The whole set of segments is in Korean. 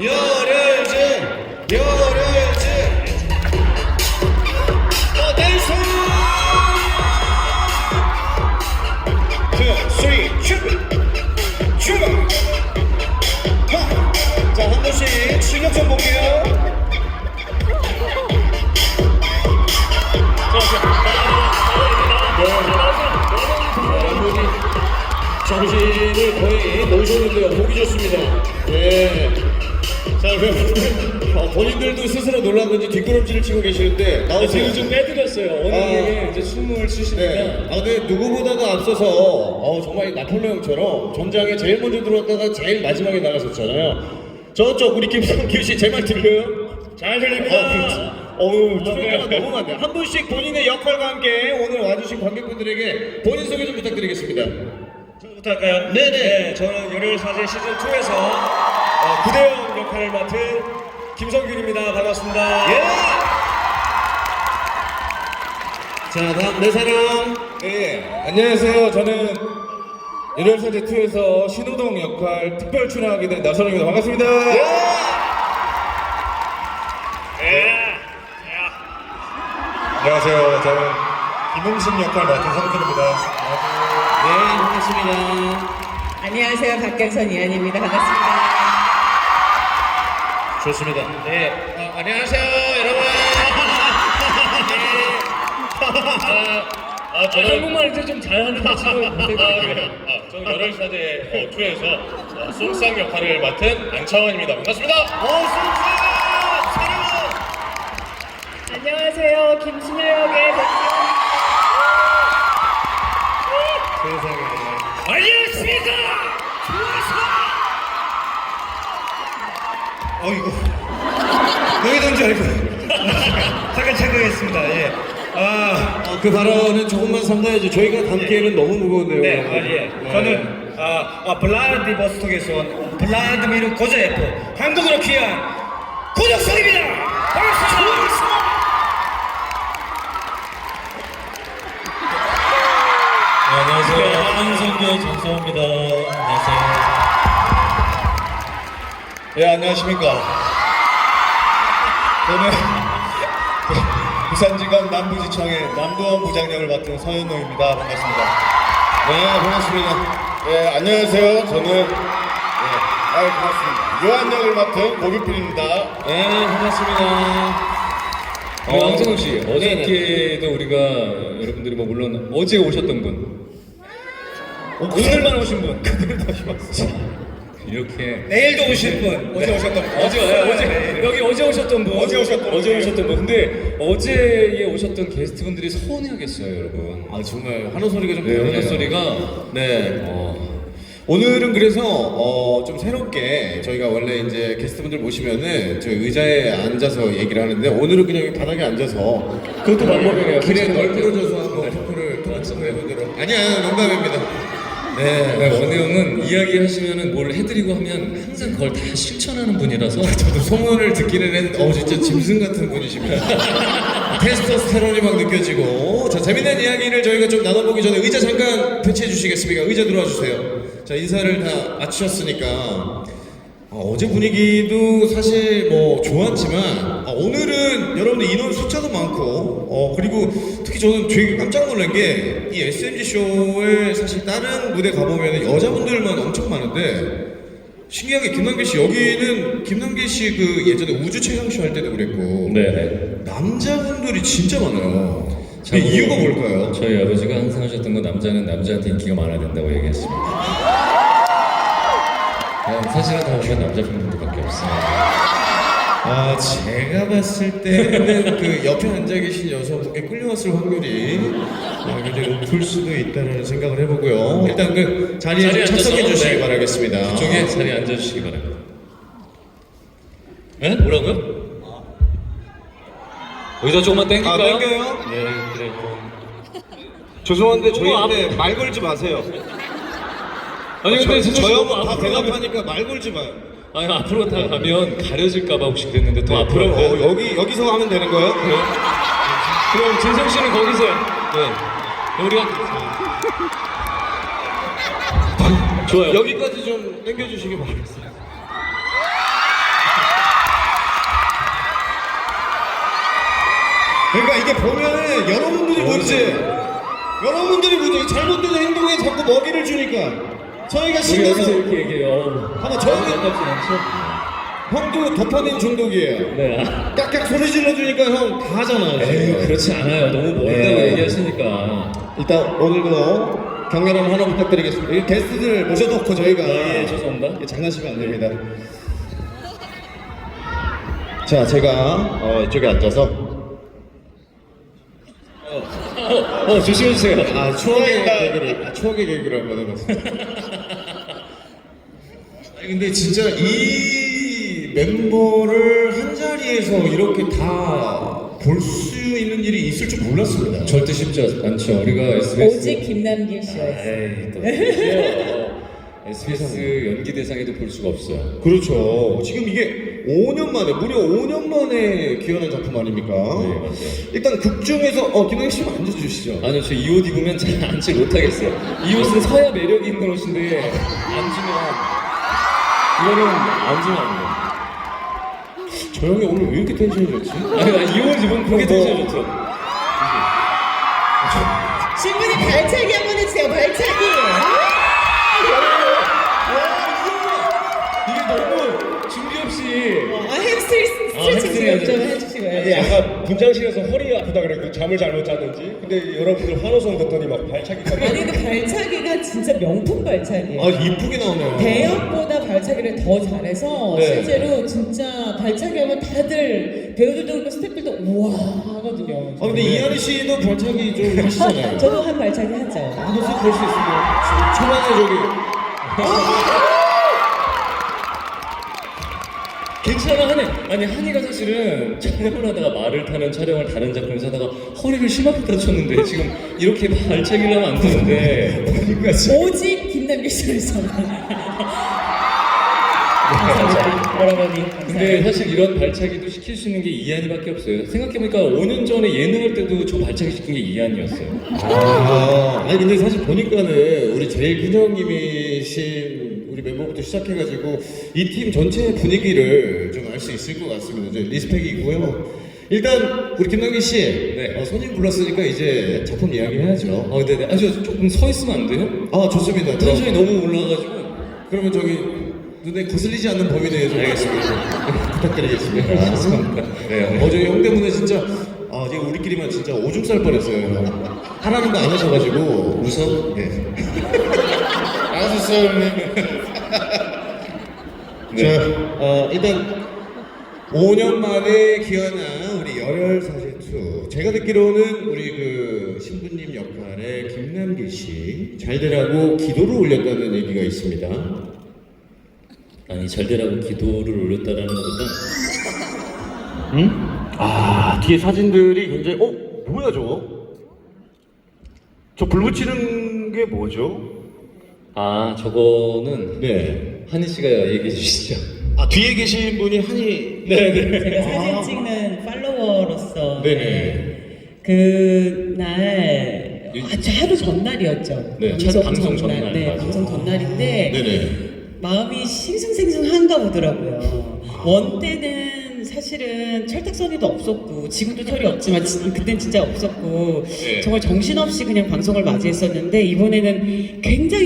열혈 정신을 거의 놓으셨는데요. 보기 좋습니다. 네. 자, 그럼 어, 본인들도 스스로 놀란 건지 뒷걸음질을 치고 계시는데 나오세요. 지금 좀 빼드렸어요. 어느 아. 이제 춤을 추시니까 네. 아, 근데 누구보다도 앞서서 어, 정말 나폴레옹처럼 전장에 제일 먼저 들어왔다가 제일 마지막에 나가셨잖아요. 저쪽 우리 김성규 씨 제 말 들려요? 잘 들립니다. 어, 그렇지. 어우, 출연료가 너무 많네. 한 분씩 본인의 역할과 함께 오늘 와주신 관객분들에게 본인 소개 좀 부탁드리겠습니다. 저부터 할까요? 네네. 네, 저는 열혈 사제 시즌 2에서 어, 구대영 역할을 맡은 김성균입니다. 반갑습니다. 예! 자, 다음 내 사랑. 네, 안녕하세요. 저는 일월사제 2에서 신호동 역할 특별 출연하게 된 나선호입니다. 반갑습니다. 안녕하세요. 저는 김홍식 역할 맡은 성준입니다. 네, 반갑습니다. 안녕하세요. 박경선 이한입니다. 반갑습니다. 좋습니다. 네. 아, 안녕하세요, 여러분. 아, 저 한국말 이제 좀 잘하는데 지금 아, 그래요. 아, 저는 열혈 사제 어, 2에서 어, 송쌍 역할을 맡은 안창원입니다. 반갑습니다. 어, 쑥쑥 사랑은. 안녕하세요. 김순혜 역의 세상 그 발언은 조금만 삼가야죠. 저희가 담기에는 너무 무거운데요. 네. 아, 예. 저는 아, 아 블라디보스톡에서 온 블라드미르 고자예프 한국으로 귀한 고적성입니다. 반갑습니다. 안녕하세요. 한성규 전소호입니다. 안녕하세요. 예, 안녕하십니까. 저는 부산지검 남부지청의 남도원 부장역을 맡은 서현호입니다. 반갑습니다. 네, 반갑습니다. 네, 안녕하세요. 저는 네, 아유, 반갑습니다. 요한역을 맡은 고규필입니다. 네, 반갑습니다. 어, 왕정우 씨, 어저께도 우리가 여러분들이 뭐 물론 어제 오셨던 분, 오늘만 오신 분, 다시 봤어요. 이렇게 내일도 오실 분, 어제 오셨던 분. 어제 네, 어제 여기 어제 오셨던 분, 어제 오셨던 분. 어제 오셨던 분. 근데 어제에 오셨던 게스트분들이 서운해하겠어요, 여러분. 아 정말 환호 소리가 좀 네, 다르네요. 환호 소리가 네. 어, 오늘은 그래서 어, 좀 새롭게 저희가 원래 이제 게스트분들 모시면은 저희 의자에 앉아서 얘기를 하는데 오늘은 그냥 여기 바닥에 앉아서 그것도 방법이네요. 길에. 널브러져서 한번 토크를 토크 해보도록 아니야 농담입니다. 네. 네, 원우 형은 이야기하시면은 뭘 해드리고 하면 항상 그걸 다 실천하는 분이라서 저도 소문을 듣기는 했는데 어 진짜 짐승 같은 분이십니다. 테스토스테론이 막 느껴지고 자 재밌는 이야기를 저희가 좀 나눠보기 전에 의자 잠깐 배치해 주시겠습니까? 의자 들어와 주세요. 자 인사를 다 마치셨으니까 어, 제 분위기도 사실 뭐 좋았지만 아, 오늘은 여러분들 인원 숫자도 많고 어 그리고 특히 저는 되게 깜짝 놀란 게 이 SMG 쇼에 사실 다른 무대 가보면 여자분들만 엄청 많은데 신기하게 김남길 씨 여기는 김남길 씨 그 예전에 우주 최강 쇼 할 때도 그랬고 네네. 남자분들이 진짜 많아요. 그 이유가 뭘까요? 저희 아버지가 항상 하셨던 건 남자는 남자한테 인기가 많아야 된다고 얘기했습니다. 네, 사실은 다 보면 남자 팬분들밖에 없어요. 아 제가 봤을 때는 그 옆에 앉아 계신 여성분께 끌려왔을 확률이 아, 굉장히 높을 수도 있다는 생각을 해보고요. 일단 그 자리에 좀 자리에 착석해 앉아서, 주시기 네. 바라겠습니다. 그쪽에 자리에 앉아주시기 바랍니다. 네? 뭐라고요? 의자 조금만 아, 땡길까요? 땡겨요? 네, 그래. 죄송한데 저희한테 말 걸지 마세요. 아니 근데 진짜 저희 너무 한번 다 앞으로 가면- 대답하니까 말 걸지 마요. 아니 앞으로 다 가면 가려질까봐 혹시 그랬는데 또 앞으로? 그럼 어, 여기 여기서 하면 되는 거예요? 그럼 진성 씨는 거기서 네. 우리가 좋아요. 여기까지 좀 당겨주시기 바라겠습니다. 그러니까 이게 보면은 여러분들이 문제, 여러분들이 문제, 잘못된 행동에 자꾸 먹이를 주니까 저희가 우리 여기서 신나서 이렇게 얘기해요. 한번 저기 반갑진 않죠? 형도 도파민 중독이에요. 네. 깍깍 소리 질러주니까 형 다 하잖아요. 에이, 지금. 그렇지 않아요. 너무 멀다고 네. 얘기하시니까. 일단 오늘도 격렬한 하나 부탁드리겠습니다. 이 게스트들 모셔놓고 저희가 예, 죄송합니다. 이게 장난치면 안 됩니다. 자, 제가 어, 이쪽에 앉아서 어, 어 조심해주세요. 아 추억의 개그를 아, 추억의 개그를 한번 해봤습니다. 아니 근데 진짜 이 멤버를 한 자리에서 이렇게 다 볼 수 있는 일이 있을 줄 몰랐습니다. 절대 쉽지 않죠. 우리가 SBS. 오직 김남길 씨였어요. 에이, 또. SBS 연기 대상에도 볼 수가 없어요. 그렇죠. 지금 이게 5년 만에 무려 5년 만에 기여한 작품 아닙니까? 네, 맞아요. 일단 극 중에서 어 김영희 씨 앉아주시죠. 아니요, 저 이 옷 입으면 잘 앉지 못하겠어요. 이 옷은 서야 매력이 있는 옷인데, 앉으면, 이거는 앉으면 안 돼요. 저 형이 오늘 왜 이렇게 텐션이 좋지? 아니, 나이 옷 입으면 그게 텐션이 좋죠. 신부님 발차기 한 번 해주세요. 발차기. 너무 준비 없이. 아 햄스트링 아, 스트레칭 좀. 해주시고요. 근데 약간 분장실에서 허리 아프다 그랬고 잠을 잘못 잤는지 근데 여러분들 환호성 듣더니 막 발차기까지 아니 근데 발차기가 진짜 명품 발차기예요. 아 이쁘게 나오네요. 배역보다 발차기를 더 잘해서 네. 실제로 진짜 발차기 하면 다들 배우들도 그렇고 스태프들도 우와 하거든요. 아 근데 이하리 씨도 발차기 좀 하시잖아요. 저도 한 발차기 하죠. 한번 쓱볼수 있으면 초반에 저기 괜찮아, 한이. 아니, 한이가 사실은 촬영을 하다가 말을 타는 촬영을 다른 작품에서 하다가 허리를 심하게 다쳤는데, 지금 이렇게 발차기를 하면 안 되는데. 보니까 지금. 오직 김남길 씨였어요. 감사합니다. 여러분이. 근데 사실 이런 발차기도 시킬 수 있는 게 이한이밖에 없어요. 생각해보니까 5년 전에 예능할 때도 저 발차기 시킨 게 이한이었어요. 아 아니 근데 사실 보니까는 우리 제일 근형님이신 우리 멤버부터 시작해가지고 이 팀 전체 분위기를 좀 알 수 있을 것 같습니다. 이제 리스펙이고요. 일단 우리 김남기 씨 네. 어, 손님 불렀으니까 이제 작품 이야기 해야죠. 아, 네네. 아, 저 조금 서 있으면 안 돼요? 아 좋습니다. 텐션이 너무 올라가가지고. 그러면 저기 눈에 거슬리지 않는 범위 내에서 알겠습니다. 부탁드리겠습니다. 네, 어제 형 때문에 진짜 아 이제 우리끼리만 진짜 오줌 쌀 뻔했어요. 하라는 거 안 하셔가지고 웃어. 네. 알았어요, 형님. 자, 어, 일단 5년 만에 기여한 우리 열혈 사제투. 제가 듣기로는 우리 그 신부님 역할의 김남길 씨 잘 되라고 기도를 올렸다는 얘기가 있습니다. 아니, 잘 되라고 기도를 올렸다라는 것보다. 아 뒤에 사진들이 굉장히 어 뭐야 저거? 저 불 붙이는 게 뭐죠? 아, 저거는 네. 한희 씨가 얘기해 주시죠. 아 뒤에 계신 분이 한이 네네. 제가 사진 찍는 팔로워로서 네네. 그날 아주 하루 전날이었죠. 네, 첫 방송 전날, 네, 맞아요. 방송 전날인데 네네. 마음이 싱숭생숭한가 보더라고요. 원 때는 사실은 철딱서니도 없었고 지금도 철이 없지만 지- 그땐 진짜 없었고 네. 정말 정신없이 그냥 방송을 맞이했었는데 이번에는 굉장히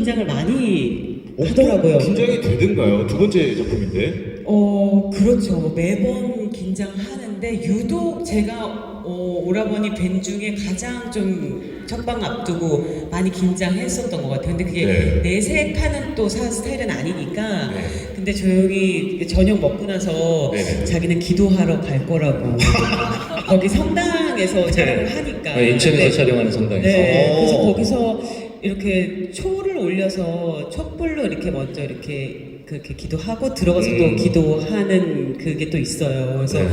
긴장을 많이 하더라고요. 긴장이 되든가요? 두 번째 작품인데. 어 그렇죠 매번 긴장하는데 유독 제가 어, 오라버니 밴 중에 가장 좀 첫방 앞두고 많이 긴장했었던 것 같아요. 근데 그게 네. 내색하는 또 사- 스타일은 아니니까. 네. 근데 조용히 저녁 먹고 나서 네네. 자기는 기도하러 갈 거라고 거기 성당에서 촬영을 하니까. 아, 인천에서 네. 촬영하는 성당에서. 네, 그래서 오. 거기서 이렇게 초를 올려서 촛불로 이렇게 먼저 이렇게 그렇게 기도하고 들어가서 음. 또 기도하는 그게 또 있어요. 그래서 네.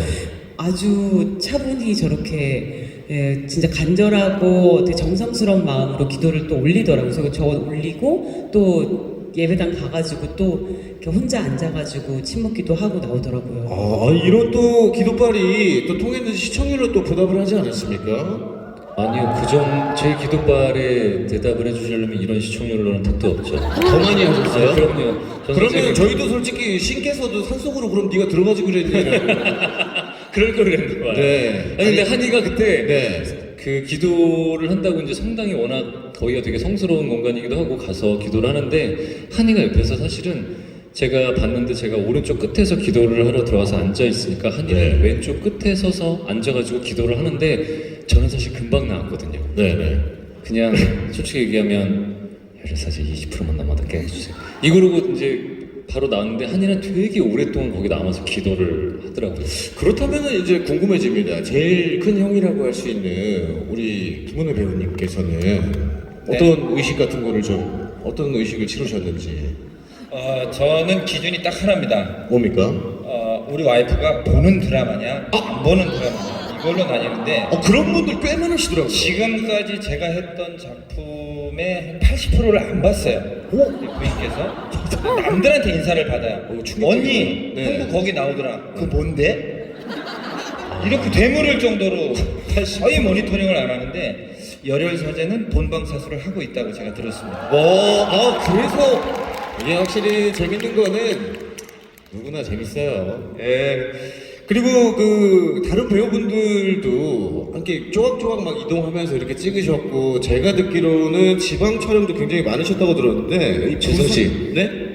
아주 차분히 저렇게 예, 진짜 간절하고 되게 정성스러운 마음으로 기도를 또 올리더라고요. 그래서 저 올리고 또 예배당 가가지고 또 이렇게 혼자 앉아가지고 침묵 기도 하고 나오더라고요. 아 이런 또 기도빨이 또 통했는지 시청률로 또 보답을 하지 않았습니까? 아니요, 그정 제 기도발에 대답을 해주시려면 이런 시청률로는 택도 없죠. 더 많이 하셨어요? 아, 그럼요. 저는 그러면 되게- 저희도 솔직히 신께서도 산속으로 그럼 네가 들어가지 그랬니? 그럴 걸 그랬나 봐요. 네. 아니 근데 한이가 그때 네. 그 기도를 한다고 이제 성당이 워낙 거기가 되게 성스러운 공간이기도 하고 가서 기도를 하는데 한이가 옆에서 사실은 제가 봤는데 제가 오른쪽 끝에서 기도를 하러 들어와서 앉아 있으니까 한이는 네. 왼쪽 끝에 서서 앉아가지고 기도를 하는데 저는 사실 금방 나왔거든요. 네네. 그냥 솔직히 얘기하면 열사제 20%만 남아도게 해주세요. 이거르고 이제 바로 나왔는데 한이는 되게 오랫동안 거기 남아서 기도를 하더라고요. 그렇다면 이제 궁금해집니다. 제일 큰 형이라고 할 수 있는 우리 김은혜 배우님께서는 어떤 의식 같은 거를 좀 어떤 의식을 치르셨는지 어, 저는 기준이 딱 하나입니다. 뭡니까? 어, 우리 와이프가 보는 드라마냐, 안 보는 드라마냐 이걸로 나뉘는데 어 그런 분들 꽤 많으시더라고요. 지금까지 제가 했던 작품의 한 80%를 안 봤어요. 부인께서 남들한테 인사를 받아요. 어, 충격적이다. 언니, 네. 형부 거기 나오더라. 그 뭔데? 이렇게 되물을 정도로 거의 모니터링을 안 하는데 열혈 사제는 본방 사수를 하고 있다고 제가 들었습니다. 뭐, 아, 그래서 이게 확실히 재밌는 거는 누구나 재밌어요. 예. 그리고 그 다른 배우분들도 함께 조각조각 막 이동하면서 이렇게 찍으셨고 제가 듣기로는 지방 촬영도 굉장히 많으셨다고 들었는데 이 재성 씨. 네?